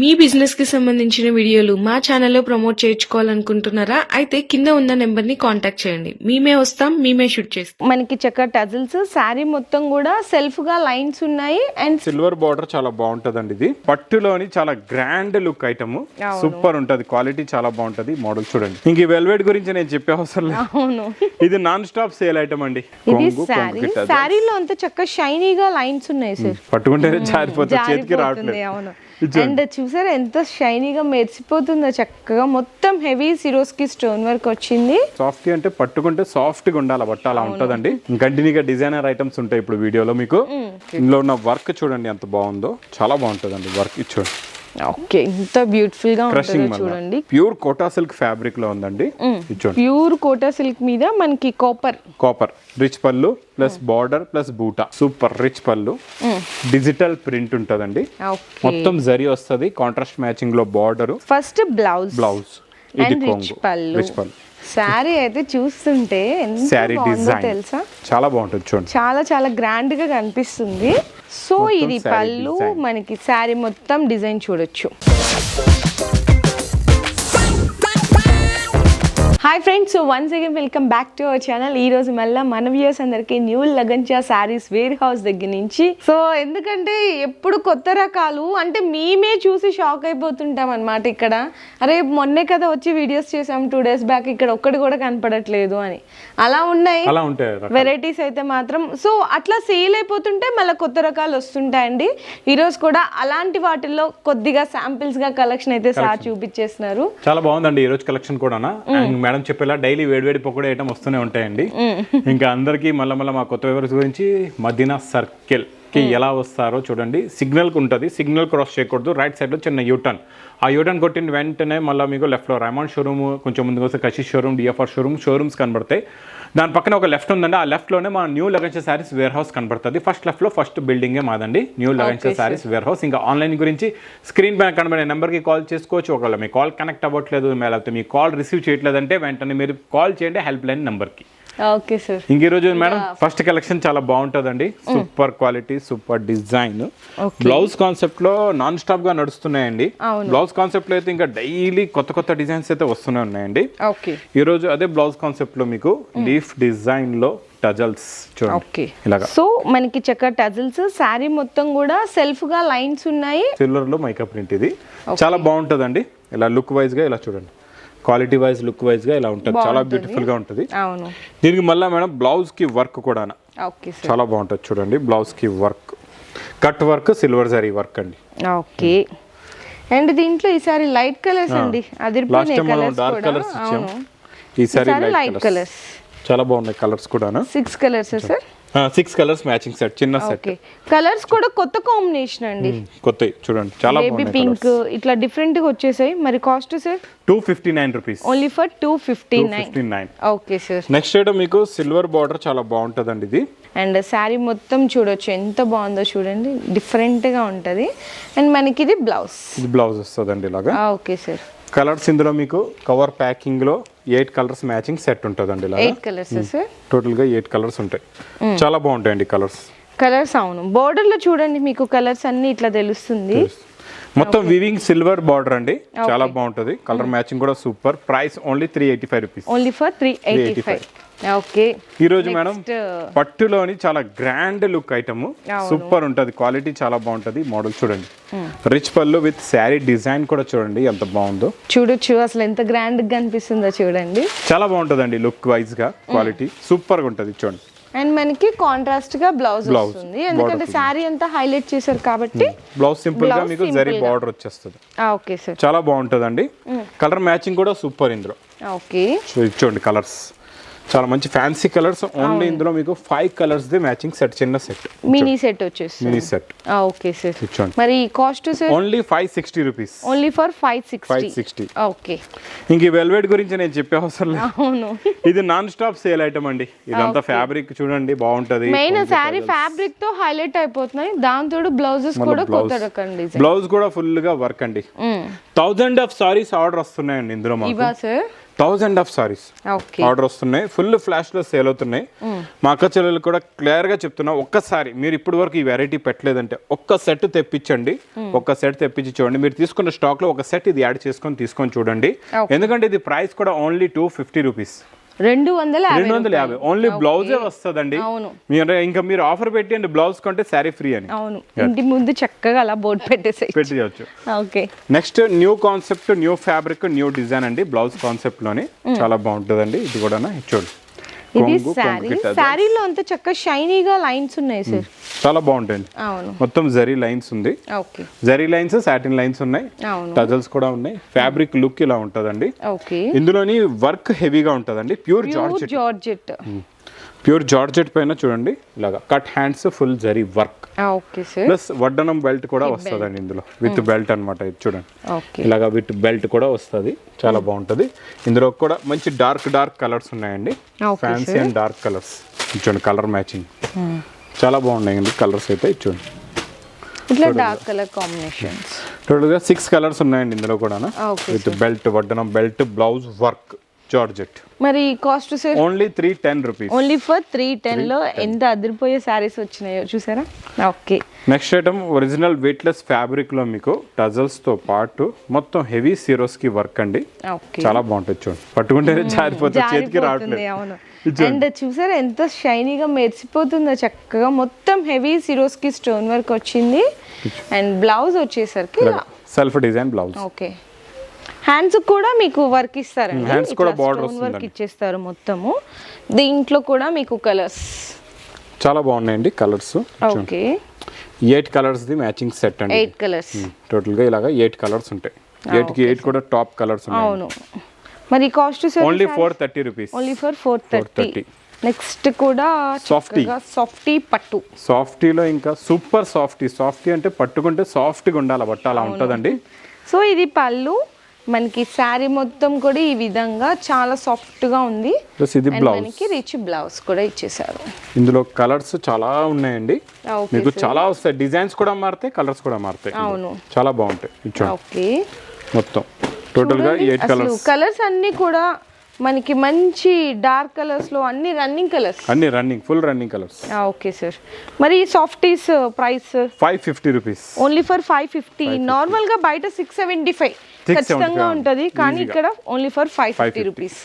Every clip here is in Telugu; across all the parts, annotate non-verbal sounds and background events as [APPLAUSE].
మీ బిజినెస్కి సంబంధించిన వీడియోలు మా ఛానల్లో ప్రమోట్ చేయించుకోవాలనుకుంటున్నారా? అయితే కింద ఉన్న నెంబర్ని కాంటాక్ట్ చేయండి. మేమే వస్తాం మేమే షూట్ చేస్తాం. మనకి చక్క టజిల్స్ శారీ మొత్తం కూడా సెల్ఫ్గా లైన్స్ ఉన్నాయి అండ్ సిల్వర్ బార్డర్ చాలా బాగుంటదండి ఇది. పట్టులోని చాలా గ్రాండ్ లుక్ ఐటమ్ సూపర్ ఉంటది. క్వాలిటీ చాలా బాగుంటది. మోడల్ చూడండి. ఇంక ఈ వెల్వెట్ గురించి నేను చెప్పే అవసరం లేదు. అవును. ఇది నాన్ స్టాప్ సేల్ ఐటమ్ అండి. ఇది శారీ. శారీలో అంత చక్క షైనీగా లైన్స్ ఉన్నాయి సార్ పట్టుకుంటేనే జారిపోతుంది చేతికి రావట్లేదు. అవును. అండ్ చూసారా ఎంత షైనీగా మెరిసిపోతుందో చక్కగా మొత్తం హెవీ సిరోస్కి స్టోన్ వర్క్ వచ్చింది. సాఫ్ట్ అంటే పట్టుకుంటే సాఫ్ట్గా ఉండాలి బట్ట అలా ఉంటదండి. కంటిన్యూగా డిజైనర్ ఐటమ్స్ ఉంటాయి ఇప్పుడు వీడియోలో మీకు. ఇందులో ఉన్న వర్క్ చూడండి ఎంత బాగుందో. చాలా బాగుంటదండి వర్క్ చూడండి. ఓకే ఎంత బ్యూటిఫుల్గా ఉంటుందో చూడండి. ప్యూర్ కోటా సిల్క్ ఫ్యాబ్రిక్లో ఉందండి. ప్యూర్ కోటా సిల్క్ మీద మనకి కాపర్ కాపర్ రిచ్ పళ్ళు ప్లస్ బార్డర్ ప్లస్ బూటా. సూపర్ రిచ్ పళ్ళు. డిజిటల్ ప్రింట్ ఉంటదండి. మొత్తం జరి వస్తది. కాంట్రాస్ట్ మ్యాచింగ్లో బార్డర్ ఫస్ట్ బ్లౌజ్ బ్లౌజ్ ఇది రిచ్ పళ్ళు. శారీ అయితే చూస్తుంటే ఎంత శారీ బాగుందో డిజైన్. తెలుసా? చాలా బాగుంటుంది చూడండి. చాలా చాలా గ్రాండ్గా కనిపిస్తుంది. సో ఇది పళ్ళు. మనకి శారీ మొత్తం డిజైన్ చూడొచ్చు. Hi friends so once again welcome back to our channel ఈ రోజు మళ్ళీ మన వ్యూస్ అందరికి new Lagancha saris warehouse దగ్గర నుంచి. సో ఎందుకంటే ఎప్పుడు కొత్త రకాలు అంటే మేమే చూసి షాక్ అయిపోతుంటాం అనమాట ఇక్కడ. అరే మొన్నే కదా వచ్చి వీడియోస్ చేసాం టూ డేస్ బ్యాక్ ఇక్కడ ఒక్కటి కూడా కనపడట్లేదు అని. అలా ఉన్నాయి. వెరైటీస్ అయితే మాత్రం. సో అట్లా సేల్ అయిపోతుంటే మళ్ళీ కొత్త రకాలు వస్తుంటాయండి. ఈరోజు కూడా అలాంటి వాటిల్లో కొద్దిగా శాంపిల్స్గా కలెక్షన్ అయితే సార్ చూపించేస్తున్నారు. చాలా బాగుందండి ఈ రోజు కలెక్షన్ కూడా మేడం చెప్పేలా డైలీ వేడివేడి పకోడీ ఐటమ్ వస్తూనే ఉంటాయండి. ఇంకా అందరికీ మళ్ళీ మళ్ళీ మా కొత్త వివరస్ గురించి మదీనా సర్కిల్కి ఎలా వస్తారో చూడండి. సిగ్నల్కు ఉంటుంది. సిగ్నల్ క్రాస్ చేయకూడదు. రైట్ సైడ్లో చిన్న యూటర్న్ ఆ యూటర్న్ కొట్టిన వెంటనే మళ్ళీ మీకు లెఫ్ట్లో రైమాండ్ షోరూమ్ కొంచెం ముందుకు వస్తే Kashish showroom DFR showroom showrooms కనబడతాయి. దాని పక్కన ఒక లెఫ్ట్ ఉందండి. ఆ లెఫ్ట్లోనే మా new Lagansha sarees warehouse కనబడుతుంది. ఫస్ట్ లెఫ్ట్లో ఫస్ట్ బిల్డింగే మాదండి. New Lagansha sarees warehouse ఇంకా ఆన్లైన్ గురించి స్క్రీన్ పైన కనబడే నెంబర్కి కాల్ చేసుకోవచ్చు. ఒకవేళ మీ కాల్ కనెక్ట్ అవ్వట్లేదు లేకపోతే మీ కాల్ రిసీవ్ చేయట్లేదంటే వెంటనే మీరు కాల్ చేయండి హెల్ప్ లైన్ నెంబర్కి ఓకే సార్ ఇంక ఈ రోజు మేడం ఫస్ట్ కలెక్షన్ చాలా బాగుంటుందండి. Super quality super design blouse కాన్సెప్ట్లో నాన్ స్టాప్గా నడుస్తున్నాయండి. బ్లౌజ్ కాన్సెప్ట్లో అయితే ఇంకా డైలీ కొత్త కొత్త డిజైన్స్ అయితే వస్తూనే ఉన్నాయండి. ఓకే ఈ రోజు అదే బ్లౌజ్ కాన్సెప్ట్లో మీకు లీఫ్ డిజైన్లో టజల్స్ చూడండి. ఇలాగా. సో మనకి చక్క టజిల్స్ శారీ మొత్తం కూడా సెల్ఫ్గా లైన్స్ ఉన్నాయి. సిల్వర్లో మైకప్ ప్రింట్ ఇది. చాలా బాగుంటుందండి. ఇలా లుక్ వైజ్గా ఇలా చూడండి. క్వాలిటీ వైజ్ లుక్ వైజ్గా ఇలా ఉంటుంది. చాలా బ్యూటిఫుల్గా ఉంటుంది. అవును. దీనికి మళ్ళీ మేడం బ్లౌజ్కి వర్క్ కూడా ఓకే సార్ చాలా బాగుంటుంది చూడండి బ్లౌజ్కి work cut work silver zari work అండి. ఓకే. అండ్ దీంట్లో ఈసారి లైట్ కలర్స్ అండి. కలర్స్ డార్క్ కలర్స్ ఈసారి లైట్ కలర్స్ చాలా బాగున్నాయి కలర్స్ కూడా six colours sir six colours matching set చిన్న సెట్ ఓకే కలర్స్ కూడా కొత్త కాంబినేషన్ అండి. కొత్తవి చూడండి చాలా బేబీ పింక్ ఇట్లా డిఫరెంట్గా వచ్చేసాయి. మరి cost sir two fifty nine rupees only for two fifty nine okay sir next item మీకు సిల్వర్ బార్డర్ చాలా బాగుంటుందండి ఇది. అండ్ శారీ మొత్తం చూడొచ్చు. ఎంత బాగుందో చూడండి. డిఫరెంట్గా ఉంటుంది. అండ్ మనకి ఇది బ్లౌజ్ ఇది బ్లౌజ్ వస్తుందండి ఇలాగా. ఓకే సార్ కలర్స్ ఇందులో మీకు కవర్ ప్యాకింగ్లో ఎయిట్ కలర్స్ మ్యాచింగ్ సెట్ ఉంటుందండి ఎయిట్ కలర్స్ సార్? టోటల్గా ఎయిట్ కలర్స్ ఉంటాయి. చాలా బాగుంటాయండి కలర్స్. కలర్స్ అవును. Border లో చూడండి మీకు కలర్స్ అన్ని ఇట్లా తెలుస్తుంది. మొత్తం వివింగ్ సిల్వర్ బార్డర్ అండి. చాలా బాగుంటది. కలర్ మ్యాచింగ్ కూడా super. Price only three eighty five rupees. Only for three eighty five. Okay ఈ రోజు మేడం పట్టులోని చాలా గ్రాండ్ లుక్ ఐటమ్ సూపర్ ఉంటది. క్వాలిటీ చాలా బాగుంటది. మోడల్ చూడండి. రిచ్ పళ్ళు విత్ శారీ డిజైన్ కూడా చూడండి ఎంత బాగుందో. చూడొచ్చు. అసలు ఎంత గ్రాండ్గా కనిపిస్తుందో చూడండి. చాలా బాగుంటదండి లుక్ వైజ్గా. క్వాలిటీ సూపర్గా ఉంటది చూడండి. అండ్ మనకి కాంట్రాస్ట్గా బ్లౌజ్ వస్తుంది. ఎందుకంటే శారీ అంతా హైలైట్ చేశారు కాబట్టి బ్లౌజ్ సింపుల్గా మీకు జరీ. బార్డర్ వచ్చేస్తుంది. ఓకే సార్ చాలా బాగుంటదండి. కలర్ మ్యాచింగ్ కూడా సూపర్ ఇందులో. ఓకే సో ఇచ్చోండి కలర్స్ చాలా మంచి ఫ్యాన్సీ కలర్స్ ఓన్లీ ఇందులో మీకు five colours the matching set చిన్న సెట్ మినీ సెట్ వచ్చేస్తుంది. మినీ సెట్ ఓకే సార్ మరి cost sir only five sixty rupees only for five five sixty sixty okay ఇంక వెల్వెట్ గురించి నేను చెప్పే అవసరం లేదు. అవును. ఇది నాన్ స్టాప్ సేల్ ఐటమ్ అండి. ఇదంతా ఫ్యాబ్రిక్ చూడండి బాగుంటది. మెయిన్ శారీ ఫ్యాబ్రిక్తో హైలైట్ అయిపోతున్నాయి. దాంతో బ్లౌజెస్ కూడా కొత్త రకం డిజైన్ బ్లౌజ్ కూడా ఫుల్గా వర్క్ అండి. థౌజండ్ ఆఫ్ సారీస్ ఆర్డర్ వస్తున్నాయండి ఇందులో మాకు. ఇవా sir thousand of sarees order వస్తున్నాయి. ఫుల్ ఫ్లాష్లో సేల్ అవుతున్నాయి. మా అక్క చెల్లెలు కూడా క్లియర్గా చెప్తున్నా ఒక్కసారి మీరు ఇప్పటి వరకు ఈ వెరైటీ పెట్టలేదంటే ఒక్క సెట్ తెప్పించండి. ఒక్క సెట్ తెప్పించి చూడండి. మీరు తీసుకున్న స్టాక్లో ఒక సెట్ ఇది యాడ్ చేసుకొని తీసుకొని చూడండి. ఎందుకంటే ఇది ప్రైస్ కూడా ఓన్లీ టూ ఫిఫ్టీ రూపీస్ రెండు వందల రెండు వందల యాభై. ఓన్లీ బ్లౌజే వస్తుందండి. అవును. మీరు ఇంకా మీరు ఆఫర్ పెట్టండి బ్లౌజ్ కొంటే శారీ ఫ్రీ అని. అవును. ఇంటి ముందు చక్కగా అలా బోర్డు పెట్టేసాయి పెట్టియచ్చు. Okay. Next new concept new fabric new design అండి. బ్లౌజ్ కాన్సెప్ట్లోని చాలా బాగుంటుందండి. ఇది కూడా చూడు. ఇది శారీ. శారీలో అంతా చక్కగా షైనీగా లైన్స్ ఉన్నాయి సార్ చాలా బాగుంటాయండి. అవును. మొత్తం జరీ లైన్స్ ఉంది. Okay. Zari lines satin lines ఉన్నాయి. టజల్స్ కూడా ఉన్నాయి. ఫ్యాబ్రిక్ లుక్ ఇలా ఉంటుందండి. ఓకే. ఇందులోని వర్క్ హెవీగా ఉంటుందండి. Pure georgette. Georgette. Pure georgette పైన చూడండి. ఇలాగా cut hands full zari work. Plus వడ్డనం belt కూడా వస్తుందండి ఇందులో. విత్ బెల్ట్ అన్నమాట ఇది చూడండి. ఇలాగా విత్ బెల్ట్ కూడా వస్తుంది. చాలా బాగుంటుంది. ఇందులో కూడా మంచి డార్క్ డార్క్ కలర్స్ ఉన్నాయండి. ఫ్యాన్సీ అండ్ డార్క్ కలర్స్ చూడండి కలర్ మ్యాచింగ్ చాలా బాగున్నాయండి కలర్స్ అయితే చూడండి. ఇట్లా డార్క్ కలర్ కాంబినేషన్స్ టోటల్గా సిక్స్ కలర్స్ ఉన్నాయండి ఇందులో కూడా విత్ బెల్ట్ వడ్డనం బెల్ట్ బ్లౌజ్ వర్క్ జార్జెట్. మరి cost sir? Only three ten rupees. Only for three టెన్లో ఎంత అదిరిపోయే శారీస్ వచ్చినాయో చూసారా? Okay. Next item original weightless ఫ్యాబ్రిక్లో మీకు టజల్స్తో పాటు మొత్తం హెవీ సీరోస్కి వర్క్ అండి. ఓకే. చాలా బాగుంటుంది చూడండి. పట్టుకుంటేనే జారిపోతుంది చేతికి రావట్లేదు. అవును. అండ్ చూసారా ఎంత షైనీగా మెరిసిపోతుందో చక్కగా మొత్తం హెవీ సిరోస్కి స్టోన్ వర్క్ వచ్చింది. అండ్ బ్లౌజ్ వచ్చేసరికి self design blouse. Okay. Hands కూడా మీకు వర్క్ ఇస్తారండి. Hands కూడా border వర్క్. ఇచ్చేస్తారు మొత్తము. దీంట్లో కూడా మీకు కలర్స్ చాలా బాగున్నాయండి colours okay. Eight colours the matching set అండి. ఎయిట్ కలర్స్ టోటల్గా ఇలాగా ఎయిట్ కలర్స్ ఉంటాయి. ఎయిట్కి ఎయిట్ కూడా టాప్ కలర్స్ ఉన్నాయి అవును. మరి cost only four thirty rupees only for four thirty 430. Next కూడా Softy. సాఫ్టీ పట్టు. సాఫ్టీలో ఇంకా సూపర్ సాఫ్టీ సాఫ్టీ అంటే పట్టుకుంటే సాఫ్ట్గా ఉండాలి. బట్ట అలా ఉంటుందండి. సో ఇది పళ్ళు. మనకి శారీ మొత్తం కూడా ఈ విధంగా చాలా సాఫ్ట్గా ఉంది. ఇది బ్లౌజ్ మనకి రిచ్ బ్లౌజ్ కూడా ఇచ్చేసారు. ఇందులో కలర్స్ చాలా ఉన్నాయండి. ఓకే మీకు చాలా వస్తాయి. డిజైన్స్ కూడా మారుతాయి కలర్స్ కూడా మారుతాయి. అవును. చాలా బాగుంటాయి. ఓకే మొత్తం. టోటల్గా ఎయిట్ కలర్స్ కలర్స్ అన్ని కూడా మనకి మంచి డార్క్ కలర్స్లో అన్ని రన్నింగ్ కలర్స్ అన్ని running full running colours okay sir మరి softies price five fifty rupees only for five fifty నార్మల్గా బయట సిక్స్ సెవెంటీ ఫైవ్ 675 ఖచ్చితంగా ఉంటది కానీ. ఇక్కడ only for five fifty 550. Rupees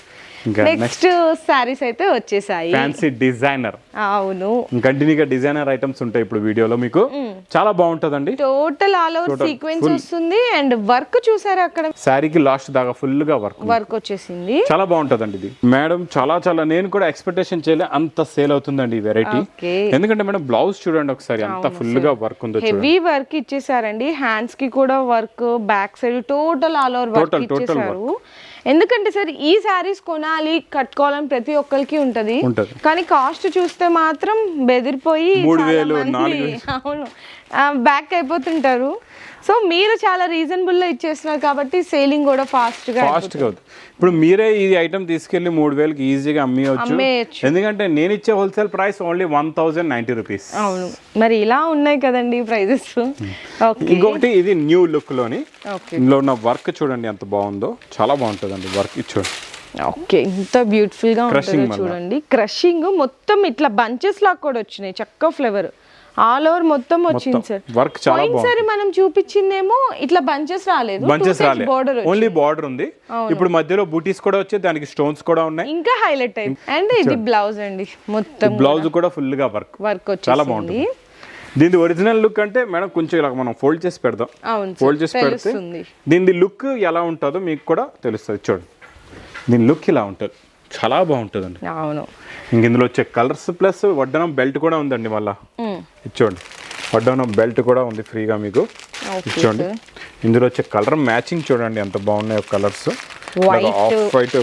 next sarees అయితే వచ్చేసాయి. ఫ్యాన్సీ డిజైనర్ అవును. కంటిన్యూగా డిజైనర్ ఐటమ్స్ ఉంటాయి ఇప్పుడు వీడియోలో మీకు. చాలా బాగుంటుందండి. Total all over sequence. వస్తుంది అండ్ వర్క్ చూసారా అక్కడ? శారీకి లాస్ట్ దాకా ఫుల్గా వర్క్ వర్క్ వచ్చేసింది. చాలా బాగుంటుందండి ఇది. మేడం చాలా చాలా నేను కూడా ఎక్స్పెక్టేషన్ చేయలే అంత సేల్ అవుతుందండి ఈ వెరైటీ ఎందుకంటే మేడం బ్లౌజ్ చూడండి ఒకసారి అంత ఫుల్గా వర్క్ ఉందో హెవీ వర్క్ ఇచ్చేసారండి. హ్యాండ్స్కి కూడా work back side total all over work ఇచ్చేసారు. ఎందుకంటే సార్ ఈ శారీస్ కొనాలి కట్టుకోవాలని ప్రతి ఒక్కరికి ఉంటది. కానీ కాస్ట్ చూస్తే మాత్రం బెదిరిపోయి [LAUGHS] అవును. బ్యాక్ అయిపోతుంటారు. సో మీరు చాలా రీజనబుల్లో ఇచ్చేస్తున్నారు కాబట్టి సేలింగ్ కూడా ఫాస్ట్గా ఫాస్ట్గా అవుతుంది. ఇప్పుడు మీరే ఈ ఐటమ్ తీసుకెళ్ళి మూడు వేలకి ఈజీగా అమ్మేయచ్చు. ఎందుకంటే నేను ఇచ్చే wholesale price only one thousand ninety rupees అవును. మరి ఇలా ఉన్నాయి కదండి ప్రైజెస్ ఓకే ఇంకొకటి ఇది న్యూ లుక్లోని ఇందులో ఉన్న వర్క్ చూడండి ఎంత బాగుందో. చాలా బాగుంటుందండి వర్క్ చూడండి. ఓకే ఇంత బ్యూటిఫుల్గా Crushing ఉంటుందో. చూడండి. క్రషింగ్ మొత్తం ఇట్లా బంచెస్ లాగా కూడా వచ్చినాయి. చక్క ఫ్లేవర్ ఆల్ ఓవర్ మొత్తం వచ్చింది సార్ వర్క్ చాలా బాగుంది. మనం చూపించిందేమో ఇట్లా బంచెస్ రాలేదు బంచెస్ రాలే. బోర్డర్ ఓన్లీ బార్డర్ ఉంది. ఇప్పుడు మధ్యలో బూటీస్ కూడా వచ్చాయి దానికి స్టోన్స్ కూడా ఉన్నాయి. ఇంకా హైలైట్ అయింది అండ్ ఇది బ్లౌజ్ అండి మొత్తం బ్లౌజ్ కూడా. ఫుల్గా వర్క్ వర్క్ చాలా బాగుంటుంది. దీని ఒరిజినల్ లుక్ అంటే మేడం కొంచెం ఇలా మనం ఫోల్డ్ చేసి పెడదాం. అవును ఫోల్డ్ చేసి పెడితే దీని లుక్ ఎలా ఉంటుందో మీకు కూడా తెలుస్తుంది. చూడండి. దీని లుక్ ఇలా ఉంటుంది. చాలా బాగుంటుందండి. అవును. ఇంక ఇందులో వచ్చే కలర్స్ ప్లస్ వడ్డనం బెల్ట్ కూడా ఉందండి మళ్ళా. ఇచ్చోండి వడ్డనం బెల్ట్ కూడా ఉంది ఫ్రీగా మీకు. ఇచ్చోండి ఇందులో వచ్చే కలర్ మ్యాచింగ్ చూడండి ఎంత బాగున్నాయో కలర్స్. ఆఫ్ వైట్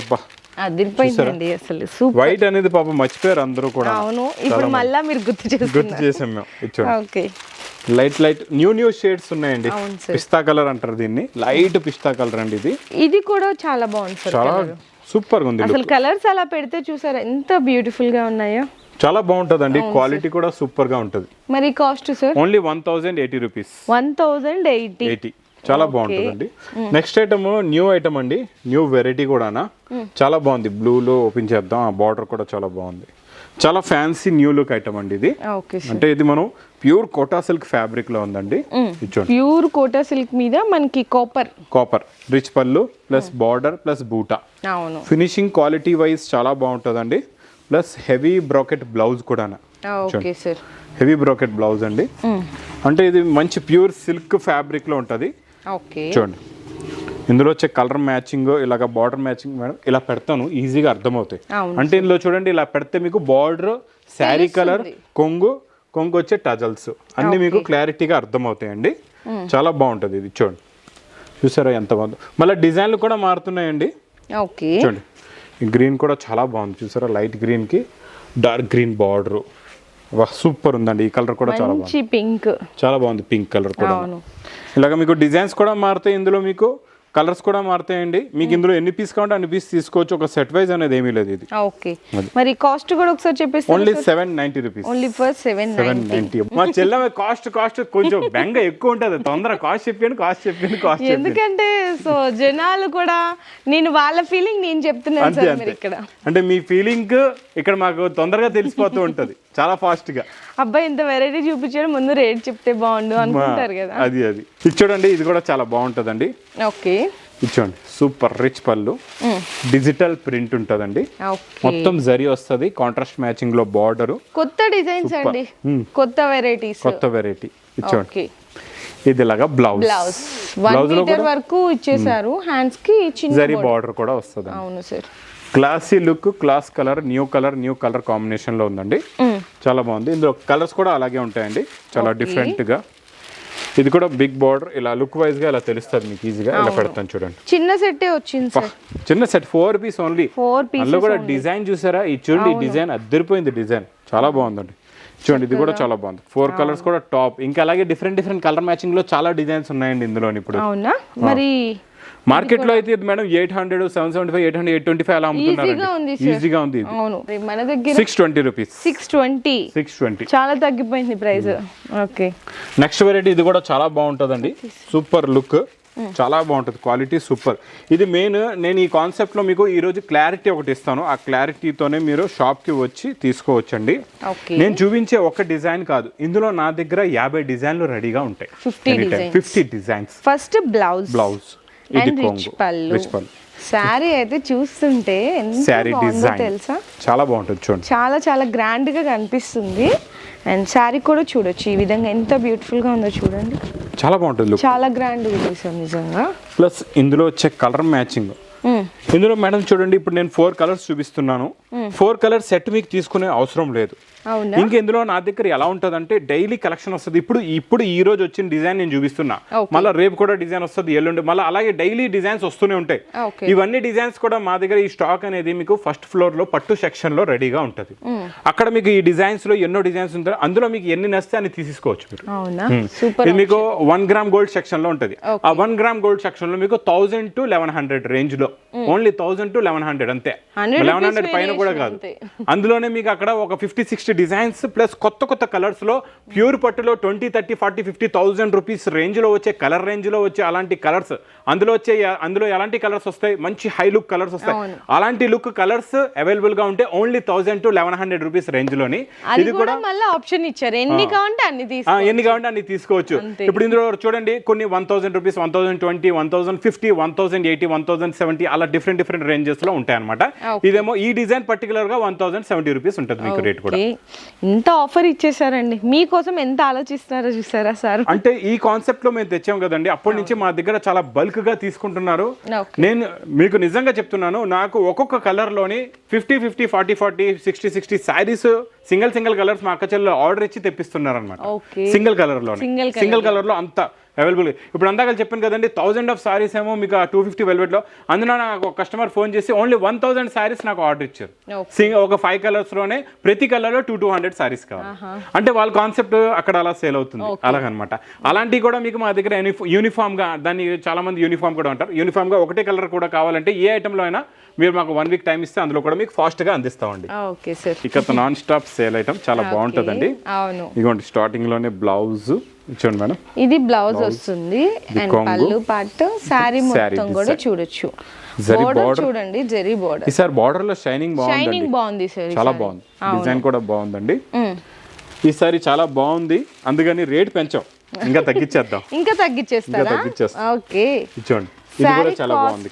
అదిరిపోయిందండి అసలు. వైట్ అనేది పాపం మర్చిపోయారు అందరూ కూడా. అవును. ఇప్పుడు మళ్ళా మీరు గుర్తు గుర్తు చేస్తున్నారు. చేసాం మేము. ఇచ్చోండి okay. Light light new new shades ఉన్నాయండి. పిస్తా కలర్ అంటారు దీన్ని. లైట్ పిస్తా కలర్ అండి ఇది. ఇది కూడా చాలా బాగుంది సార్ చాలా. సూపర్గా ఉంది అసలు కలర్స్ అలా పెడితే చూసారా ఎంత బ్యూటిఫుల్గా ఉన్నాయో. చాలా బాగుంటుందండి. క్వాలిటీ కూడా సూపర్గా ఉంటుంది. మరి cost sir? Only one thousand eighty rupees one thousand eighty eighty చాలా బాగుంటుందండి. నెక్స్ట్ ఐటమ్ న్యూ ఐటమ్ అండి. న్యూ వెరైటీ కూడానా. చాలా బాగుంది. బ్లూలో ఓపెన్ చేద్దాం. ఆ బార్డర్ కూడా చాలా బాగుంది. చాలా ఫ్యాన్సీ న్యూ లుక్ ఐటమ్ అండి ఇది. సార్ అంటే ఇది మనం ప్యూర్ కోటా సిల్క్ ఫ్యాబ్రిక్లో ఉందండి. ప్యూర్ కోటా సిల్క్ మీద మనకి కాపర్ కాపర్ రిచ్ పళ్ళు ప్లస్ బార్డర్ ప్లస్ బూటా. ఫినిషింగ్ క్వాలిటీ వైజ్ చాలా బాగుంటుందండి. ప్లస్ హెవీ బ్రాకెట్ బ్లౌజ్ కూడా హెవీ బ్రాకెట్ బ్లౌజ్ అండి. అంటే ఇది మంచి ప్యూర్ సిల్క్ ఫ్యాబ్రిక్లో ఉంటుంది చూడండి. ఇందులో వచ్చే కలర్ మ్యాచింగ్ ఇలాగ బార్డర్ మ్యాచింగ్ మేడం ఇలా పెడతాను ఈజీగా అర్థమవుతాయి. అంటే ఇందులో చూడండి ఇలా పెడితే మీకు బార్డర్ శారీ కలర్ కొంగు కొంగు వచ్చే టజల్స్. అన్ని మీకు క్లారిటీగా అర్థమవుతాయండి. చాలా బాగుంటుంది ఇది చూడండి. చూసారా ఎంత బాగుంది? మళ్ళీ డిజైన్లు కూడా మారుతున్నాయండి. చూడండి. గ్రీన్ కూడా చాలా బాగుంది. చూసారా? లైట్ గ్రీన్కి డార్క్ గ్రీన్ బార్డర్. సూపర్ ఉందండి. ఈ కలర్ కూడా చాలా బాగుంది. మంచి పింక్. చాలా బాగుంది పింక్ కలర్ కూడా. ఇలాగ మీకు డిజైన్స్ కూడా మారుతాయి ఇందులో మీకు. కలర్స్ కూడా మారుతాయండి. మీకు ఇందులో ఎన్ని పీస్ కావాలంటే అన్ని పీస్ తీసుకోవచ్చు. ఒక సెట్ వైజ్ అనేది ఏమీ లేదు ఇది. ఓకే. మరి కాస్ట్ కూడా ఒకసారి చెప్పేసి only seven ninety rupees only for seven seven ninety మా చెల్లె కాస్ట్ కాస్ట్ కొంచెం బెంగ ఎక్కువ ఉంటుంది. తొందర కాస్ట్ చెప్పాను కాస్ట్ చెప్పాను కాస్ట్ ఎందుకంటే సో జనాలు కూడా నేను వాళ్ళ ఫీలింగ్ నేను చెప్తున్నాను సార్ మీరు ఇక్కడ అంటే మీ ఫీలింగ్ ఇక్కడ మాకు తొందరగా తెలిసిపోతూ ఉంటది. చాలా ఫాస్ట్గా అబ్బాయి ఇంత వెరైటీ చూపించాడు ముందు రేట్ చెప్తే బాగుండు అనుకుంటారు కదా. అది అది. ఇది చూడండి ఇది కూడా చాలా బాగుంటుందండి. ఓకే. ఇది చూడండి సూపర్ రిచ్ పళ్ళు. డిజిటల్ ప్రింట్ ఉంటుందండి. మొత్తం జరి వస్తుంది కాంట్రాస్ట్ మ్యాచింగ్లో బార్డర్ కొత్త డిజైన్స్ అండి. కొత్త వెరైటీస్ కొత్త వెరైటీ ఇచ్చోండి ఇది ఇలాగా బ్లౌజ్ బ్లౌజ్ వన్ మీటర్ వరకు ఇచ్చేసారు హ్యాండ్స్కి చిన్న జరీ బార్డర్ కూడా వస్తుంది అవును sir classy look class colour new colour new colour కాంబినేషన్లో ఉందండి. చాలా బాగుంది. ఇందులో కలర్స్ కూడా అలాగే ఉంటాయండి. చాలా డిఫరెంట్గా. ఇది కూడా బిగ్ బార్డర్ ఇలా లుక్ వైజ్గా ఇలా తెలుస్తుంది మీకు ఈజీగా ఇలా పెడతాను చూడండి. చిన్న సెట్టే వచ్చింది సార్ చిన్న set four piece only four piece కూడా డిజైన్ చూసారా? ఈ చూడండి డిజైన్ అద్దరిపోయింది డిజైన్ చాలా బాగుందండి. చూడండి ఇది కూడా చాలా బాగుంది. ఫోర్ కలర్స్ కూడా టాప్ ఇంకా అలాగే డిఫరెంట్ డిఫరెంట్ కలర్ మ్యాచింగ్లో చాలా డిజైన్స్ ఉన్నాయండి ఇందులో ఇప్పుడు. అవునా? మరి మార్కెట్లో అయితే madam eight hundred seven seventy five eight hundred eight twenty five అలా ఈజీగా ఉంది అమ్ముతున్నారు ఈజీగా ఉంది అవును. మన దగ్గర six twenty rupees six twenty six twenty చాలా తగ్గిపోయింది ప్రైస్ ఓకే నెక్స్ట్ వెరైటీ ఇది కూడా చాలా బాగుంటుందండి. సూపర్ లుక్ చాలా బాగుంటుంది. క్వాలిటీ సూపర్ ఇది మెయిన్ నేను ఈ కాన్సెప్ట్లో మీకు ఈరోజు క్లారిటీ ఒకటి ఇస్తాను. ఆ క్లారిటీతోనే మీరు షాప్కి వచ్చి తీసుకోవచ్చండి. నేను చూపించే ఒక డిజైన్ కాదు. ఇందులో నా దగ్గర యాభై డిజైన్లు రెడీగా ఉంటాయి. 50 designs. Fifty designs first blouse blouse ఇది అండ్ రిచ్ కొంగు పళ్ళు. రిచ్ పళ్ళు. శారీ అయితే చూస్తుంటే శారీ డిజైన్ తెలుసా? చాలా బాగుంటుంది చూడండి. చాలా చాలా గ్రాండ్గా కనిపిస్తుంది. అండ్ శారీ కూడా చూడొచ్చు. ఈ విధంగా ఎంత బ్యూటిఫుల్గా ఉందో చూడండి. చాలా బాగుంటుంది చాలా గ్రాండ్ నిజంగా. ప్లస్ ఇందులో వచ్చే కలర్ మ్యాచింగ్. ఇందులో మేడం చూడండి ఇప్పుడు నేను ఫోర్ కలర్స్ చూపిస్తున్నాను. ఫోర్ కలర్ సెట్ మీకు తీసుకునే అవసరం లేదు. ఇంక ఇందులో నా దగ్గర ఎలా ఉంటుంది అంటే డైలీ కలెక్షన్ వస్తుంది. ఇప్పుడు ఇప్పుడు ఈ రోజు వచ్చిన డిజైన్ నేను చూపిస్తున్నా. మళ్ళీ రేపు కూడా డిజైన్ వస్తుంది ఎల్లుండి మళ్ళీ అలాగే డైలీ డిజైన్స్ వస్తూనే ఉంటాయి. ఇవన్నీ డిజైన్స్ కూడా మా దగ్గర ఈ స్టాక్ అనేది మీకు ఫస్ట్ ఫ్లోర్లో పట్టు సెక్షన్లో రెడీగా ఉంటుంది. అక్కడ మీకు ఈ డిజైన్స్లో ఎన్నో డిజైన్స్ ఉంటాయి. అందులో మీకు ఎన్ని నస్తే అని తీసుకోవచ్చు మీరు. సూపర్ ఇది మీకు వన్ గ్రామ్ గోల్డ్ సెక్షన్లో ఉంటుంది. ఆ వన్ గ్రామ్ గోల్డ్ సెక్షన్లో మీకు థౌసండ్ టు లెవెన్ హండ్రెడ్ రేంజ్లో. Only thousand to eleven hundred అంతే. 100 లెవెన్ హండ్రెడ్ పైన కూడా కాదు. అందులోనే మీకు అక్కడ ఒక ఫిఫ్టీ సిక్స్టీ డిజైన్స్ ప్లస్ కొత్త కొత్త కలర్స్లో ప్యూర్ పట్టులో twenty thirty forty fifty thousand rupees రేంజ్లో వచ్చే కలర్ రేంజ్లో వచ్చే అలాంటి కలర్స్. అందులో వచ్చే అందులో ఎలాంటి కలర్స్ వస్తాయి? మంచి హై లుక్ కలర్స్ వస్తాయి. అలాంటి లుక్ కలర్స్ అవైలబుల్గా ఉంటే only thousand to eleven hundred rupees రేంజ్లోని. అది ఇది కూడా మళ్ళీ ఆప్షన్ ఇచ్చారు. ఎన్ని కావాలంటే అన్ని ఎన్ని కావాలంటే అన్ని తీసుకోవచ్చు. ఇప్పుడు ఇందులో చూడండి కొన్ని one thousand rupees one thousand twenty one thousand fifty one thousand eighty one thousand seventy అలా డిఫరెంట్ డిఫరెంట్ రేంజెస్లో ఉంటాయి అనమాట ఇదేమో ఈ డిజైన్ పర్టికులర్గా వన్ థౌసండ్ సెవెంటీ రూపీస్ ఉంటుంది మీకు రేట్ కూడా. ఇంత ఆఫర్ ఇచ్చేసారండి. మీకోసం ఎంత ఆలోచిస్తున్నారో చూసారా సార్? అంటే ఈ కాన్సెప్ట్లో మేము తెచ్చాం కదండి. అప్పటి నుంచి మా దగ్గర చాలా బల్క్గా తీసుకుంటున్నారు. నేను మీకు నిజంగా చెప్తున్నాను నాకు ఒక్కొక్క కలర్లోని fifty fifty forty forty sixty sixty saris single single colours మా అక్కచెల్లో ఆర్డర్ ఇచ్చి తెప్పిస్తున్నారు అనమాట. సింగిల్ కలర్లో. సింగిల్ కలర్లో అంత. అవైలబుల్. ఇప్పుడు అందాక చెప్పాను కదండి థౌసండ్ ఆఫ్ సారీస్ ఏమో మీకు టూ ఫిఫ్టీ వెల్వెట్లో అందులో నాకు ఒక కస్టమర్ ఫోన్ చేసి ఓన్లీ వన్ థౌసండ్ సారీస్ నాకు ఆర్డర్ ఇచ్చారు. సింగ్ ఒక ఫైవ్ కలర్స్లోనే ప్రతి కలర్లో టూ టూ హండ్రెడ్ సారీస్ కావాలి. అంటే వాళ్ళ కాన్సెప్ట్ అక్కడ అలా సేల్ అవుతుంది. అలాగనమాట. అలాంటివి కూడా మీకు మా దగ్గర యూనిఫామ్గా దాన్ని చాలా మంది యూనిఫామ్ కూడా అంటారు. యూనిఫామ్గా ఒకటే కలర్ కూడా కావాలంటే ఏ ఐటమ్లో అయినా మీరు మాకు వన్ వీక్ టైం ఇస్తే అందులో కూడా మీకు ఫాస్ట్గా అందిస్తామండి. ఓకే సార్ ఇక నాన్ స్టాప్ సేల్ ఐటమ్ చాలా బాగుంటుందండి. అవును. ఇదిగోండి స్టార్టింగ్లోనే బ్లౌజ్ చూడండి మేడం. ఇది బ్లౌజ్ వస్తుంది. అండ్. పళ్ళు పాటు శారీ మొత్తం కూడా. చూడొచ్చు. బోర్డర్. చూడండి జరీ బోర్డర్ ఈసారి బార్డర్లో షైనింగ్ షైనింగ్ బాగుంది సార్ చాలా బాగుంది. డిజైన్ కూడా బాగుందండి. ఈసారి చాలా బాగుంది. అందుకని రేట్ పెంచాం. ఇంకా తగ్గించేద్దాం. [LAUGHS] ఇంకా తగ్గించేస్తారా. ఓకే. ఇచ్చోండి ఇది కూడా చాలా బాగుంది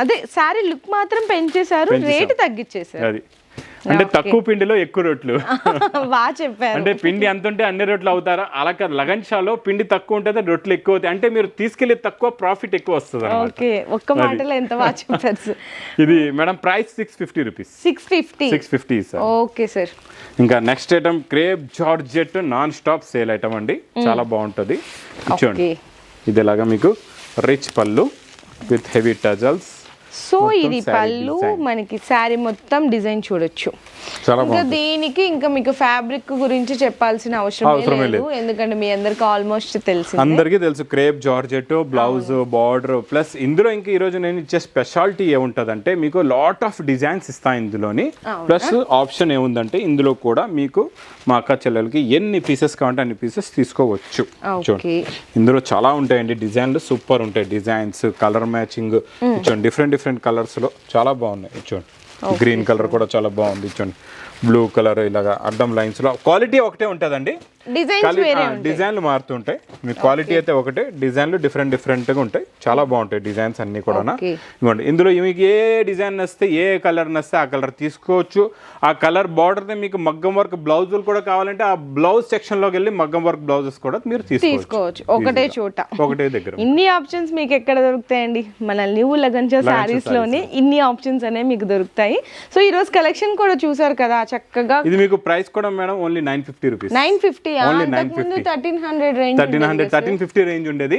అదే శారీ లుక్ మాత్రం పెంచేశారు పెంచేశారు. రేట్ తగ్గించేశారు. అది. అంటే తక్కువ పిండిలో ఎక్కువ రొట్లు. [LAUGHS] బాగా చెప్పారు. అంటే పిండి ఎంత ఉంటే అన్ని రొట్లు అవుతారా? అలా లగన్ షాలో పిండి తక్కువ ఉంటుంది రొట్లు ఎక్కువ అవుతాయి. అంటే మీరు తీసుకెళ్ళి తక్కువ ప్రాఫిట్ ఎక్కువ వస్తుంది ఓకే. ఒక్క మాటలో ఎంత బాగా చెప్పారు [LAUGHS] ఇది madam price six fifty rupees six fifty six fifty sir okay sir ఇంకా next item crepe georgette non stop sale item అండి చాలా బాగుంటుంది. చూడండి ఇది ఇలాగా మీకు రిచ్ పళ్ళు విత్ హెవీ టజల్స్ సో ఇది పళ్ళు. మనకి శారీ మొత్తం డిజైన్ చూడొచ్చు. ఇంకా దీనికి ఇంకా మీకు ఫ్యాబ్రిక్ గురించి చెప్పాల్సిన అవసరం లేదు. ఎందుకంటే మీ అందరికి ఆల్మోస్ట్ తెలిసింది. అందరికీ తెలుసు crepe georgette blouse border plus ఇందులో ఇంకా ఈ రోజు నేను ఇచ్చే స్పెషాలిటీ ఏముంటదంటే మీకు లాట్ ఆఫ్ డిజైన్స్ ఇస్తాను ఇందులోని. ప్లస్ ఆప్షన్ ఏముందంటే ఇందులో కూడా మీకు మా అక్క చెల్లెలకి ఎన్ని పీసెస్ కావాలంటే అన్ని పీసెస్ తీసుకోవచ్చు. చూడండి. ఇందులో చాలా ఉంటాయండి డిజైన్లు సూపర్ ఉంటాయి డిజైన్స్ కలర్ మ్యాచింగ్ చూడండి డిఫరెంట్ డిఫరెంట్ కలర్స్లో చాలా బాగున్నాయి. చూడండి గ్రీన్ కలర్ కూడా చాలా బాగుంది. చూడండి బ్లూ కలర్ ఇలాగా అడ్డం లైన్స్లో. క్వాలిటీ ఒకటే ఉంటుందండి. డిజైన్లు మారుతుంటాయి. మీ క్వాలిటీ అయితే ఒకటే డిజైన్లు డిఫరెంట్ డిఫరెంట్గా ఉంటాయి. చాలా బాగుంటాయి డిజైన్స్ అన్ని కూడా. ఇవ్వండి ఇందులో మీకు ఏ డిజైన్ నస్తే ఏ కలర్ నస్తే ఆ కలర్ తీసుకోవచ్చు. ఆ కలర్ బార్డర్ మీకు మగ్గం వర్క్ బ్లౌజులు కూడా కావాలంటే ఆ బ్లౌజ్ సెక్షన్లోకి వెళ్ళి మగ్గం వర్క్ బ్లౌజెస్ కూడా మీరు తీసుకోవచ్చు. ఒకటే. చోట. ఒకటే దగ్గర. ఇన్ని ఆప్షన్స్ మీకు ఎక్కడ దొరుకుతాయండి? మన న్యూ లగంచా శారీస్లోనే ఇన్ని ఆప్షన్స్ అనేవి మీకు దొరుకుతాయి. సో ఈ రోజు కలెక్షన్ కూడా చూసారు కదా చక్కగా ఇది మీకు ప్రైస్ కూడా madam only nine fifty rupees. Nine fifty Only ముందు 950. Thirteen hundred range thirteen hundred thirteen fifty range ఉండేది.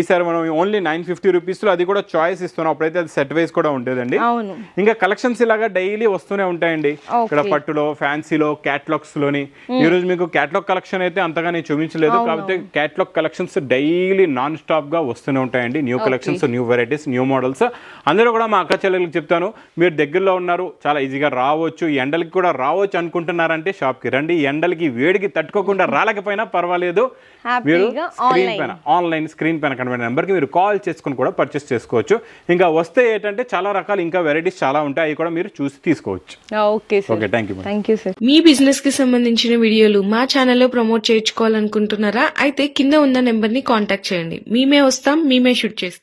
ఈసారి మనం ఓన్లీ నైన్ ఫిఫ్టీ రూపీస్లో అది కూడా చాయిస్ ఇస్తున్నాం. అప్పుడైతే అది సెట్ వైస్ కూడా ఉండేదండి. అవును. ఇంకా కలెక్షన్స్ ఇలాగా డైలీ వస్తూనే ఉంటాయండి. ఇక్కడ పట్టులో ఫ్యాన్సీలో క్యాట్లాగ్స్లోని ఈ రోజు మీకు క్యాట్లాగ్ కలెక్షన్ అయితే అంతగా నేను చూపించలేదు. కాకపోతే క్యాట్లాగ్ కలెక్షన్స్ డైలీ నాన్ స్టాప్గా వస్తూనే ఉంటాయండి. New collections new varieties new models అందరూ కూడా మా అక్క చెల్లెలకు చెప్తాను. మీరు దగ్గరలో ఉన్నారు. చాలా ఈజీగా రావచ్చు. ఎండలకి కూడా రావచ్చు అనుకుంటున్నారంటే షాప్కి రండి ఎండలకి వేడికి తట్టుకోకుండా రాలేకపోయినా పర్వాలేదు. మీరు స్క్రీన్ పైన ఆన్లైన్ స్క్రీన్ పైన కనబడిన నెంబర్కి మీరు కాల్ చేసుకుని కూడా పర్చేస్ చేసుకోవచ్చు. ఇంకా వస్తే ఏంటంటే చాలా రకాలు ఇంకా వెరైటీస్ చాలా ఉంటాయి. అవి కూడా మీరు చూసి తీసుకోవచ్చు. Okay sir. Okay thank you thank you sir. మీ బిజినెస్కి సంబంధించిన వీడియోలు మా ఛానల్లో ప్రమోట్ చేయించుకోవాలనుకుంటున్నారా? అయితే కింద ఉన్న నెంబర్ని కాంటాక్ట్ చేయండి. మేమే వస్తాం మేమే షూట్ చేస్తాం.